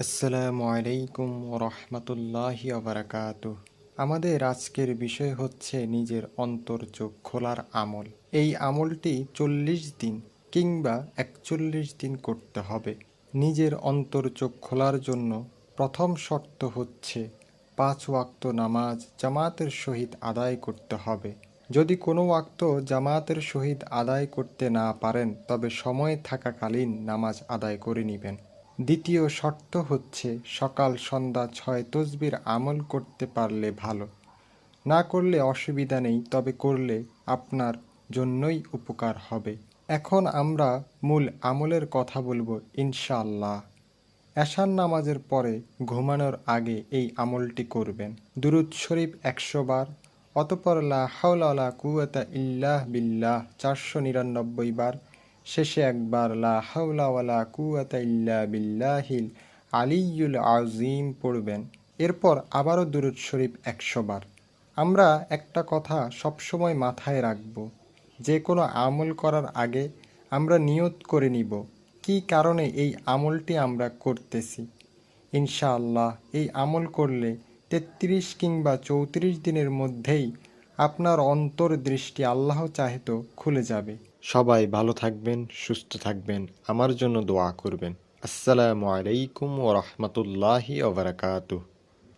আসসালামু আলাইকুম রহমতুল্লাহি আবরাকাত আমাদের আজকের বিষয় হচ্ছে নিজের অন্তর চোখ খোলার আমল। এই আমলটি চল্লিশ দিন কিংবা একচল্লিশ দিন করতে হবে। নিজের অন্তর চোখ খোলার জন্য প্রথম শর্ত হচ্ছে পাঁচ ওয়াক্ত নামাজ জামাতের সহিত আদায় করতে হবে। যদি কোনো ওয়াক্ত জামাতের সহিত আদায় করতে না পারেন, তবে সময় থাকাকালীন নামাজ আদায় করে নেবেন। দ্বিতীয় শর্ত হচ্ছে সকাল, সন্ধ্যা ছয় তসবির আমল করতে পারলে ভালো। না করলে অসুবিধা নেই, তবে করলে আপনার জন্যই উপকার হবে। এখন আমরা মূল আমলের কথা বলব, ইনশাআল্লাহ। এশান নামাজের পরে ঘুমানোর আগে এই আমলটি করবেন। দুরুদ শরীফ একশো বার, অতপর লা হাওলা কুয়াতা ইল্লাহ বিল্লাহ চারশো নিরানব্বই বার শেষে একবার, লা হাওলা ওয়ালা কুয়াতা ইল্লা বিল্লাহিল আলিয়ুল আজিম পড়বেন। এরপর আবারও দুরুদ শরীফ একশো বার। আমরা একটা কথা সবসময় মাথায় রাখব, যে কোনো আমল করার আগে আমরা নিয়ত করে নিব, কী কারণে এই আমলটি আমরা করতেছি। ইনশাআল্লাহ, এই আমল করলে তেত্রিশ কিংবা চৌত্রিশ দিনের মধ্যেই আপনার অন্তর দৃষ্টি আল্লাহ চাহেতো খুলে যাবে। সবাই ভালো থাকবেন সুস্থ থাকবেন আমার জন্য দোয়া করবেন। আসসালামু আলাইকুম ও রহমতুল্লাহি ওবরাকাতুহ